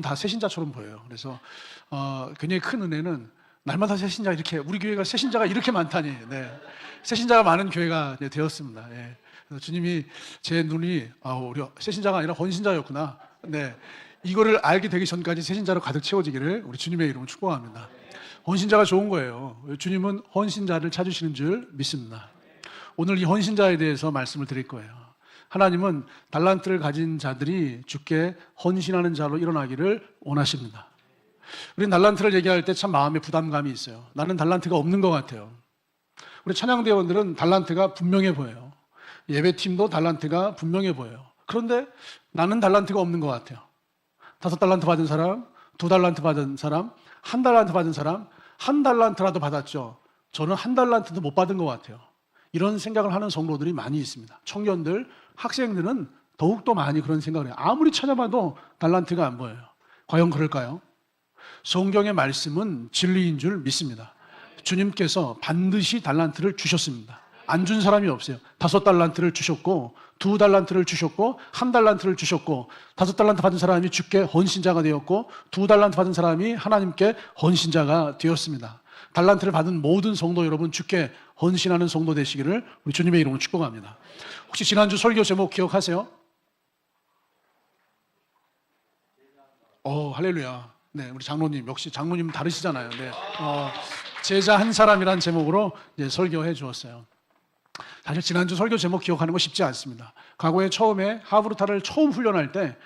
다 새신자처럼 보여요. 그래서 어, 굉장히 큰 은혜는 날마다 새신자 이렇게 우리 교회가 새신자가 이렇게 많다니. 네. 새신자가 많은 교회가 되었습니다. 예. 주님이 제 눈이 아, 우리 새신자가 아니라 헌신자였구나. 네. 이거를 알게 되기 전까지 새신자로 가득 채워지기를 우리 주님의 이름으로 축복합니다. 헌신자가 좋은 거예요. 주님은 헌신자를 찾으시는 줄 믿습니다. 오늘 이 헌신자에 대해서 말씀을 드릴 거예요. 하나님은 달란트를 가진 자들이 주께 헌신하는 자로 일어나기를 원하십니다. 우리 달란트를 얘기할 때 참 마음에 부담감이 있어요. 나는 달란트가 없는 것 같아요. 우리 찬양대원들은 달란트가 분명해 보여요. 예배팀도 달란트가 분명해 보여요. 그런데 나는 달란트가 없는 것 같아요. 다섯 달란트 받은 사람, 두 달란트 받은 사람, 한 달란트 받은 사람, 한 달란트라도 받았죠. 저는 한 달란트도 못 받은 것 같아요. 이런 생각을 하는 성도들이 많이 있습니다. 청년들, 학생들은 더욱더 많이 그런 생각을 해요. 아무리 찾아봐도 달란트가 안 보여요. 과연 그럴까요? 성경의 말씀은 진리인 줄 믿습니다. 주님께서 반드시 달란트를 주셨습니다. 안 준 사람이 없어요. 다섯 달란트를 주셨고, 두 달란트를 주셨고, 한 달란트를 주셨고, 다섯 달란트 받은 사람이 주께 헌신자가 되었고, 두 달란트 받은 사람이 하나님께 헌신자가 되었습니다. 달란트를 받은 모든 성도 여러분 주께 헌신하는 성도 되시기를 우리 주님의 이름으로 축복합니다. 혹시 지난주 설교 제목 기억하세요? 어, 할렐루야. 네, 우리 장로님 역시 장로님 다르시잖아요. 네, 어, 제자 한 사람이란 제목으로 이제 설교해 주었어요. 사실 지난주 설교 제목 기억하는 거 쉽지 않습니다. 과거에 처음에 하브루타를 처음 훈련할 때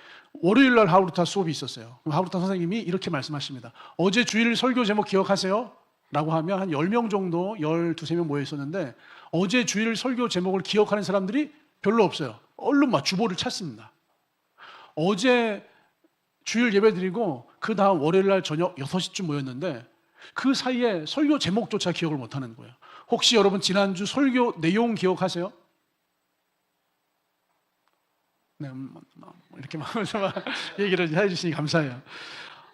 월요일 날 하브루타 수업이 있었어요. 하브루타 선생님이 이렇게 말씀하십니다. 어제 주일 설교 제목 기억하세요? 라고 하면 한 10명 정도, 12, 3명 모여 있었는데 어제 주일 설교 제목을 기억하는 사람들이 별로 없어요. 얼른 막 주보를 찾습니다. 어제 주일 예배 드리고 그 다음 월요일 날 저녁 6시쯤 모였는데 그 사이에 설교 제목조차 기억을 못 하는 거예요. 혹시 여러분 지난주 설교 내용 기억하세요? 네, 음, 뭐 이렇게 막 얘기를 해주시니 감사해요.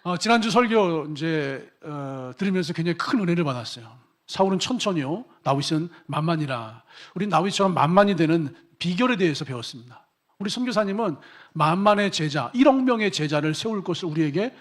어, 지난주 설교 이제 어, 들으면서 굉장히 큰 은혜를 받았어요. 사울은 천천히요, 다윗은 만만이라. 우리 다윗처럼 만만이 되는 비결에 대해서 배웠습니다. 우리 선교사님은 만만의 제자, 1억 명의 제자를 세울 것을 우리에게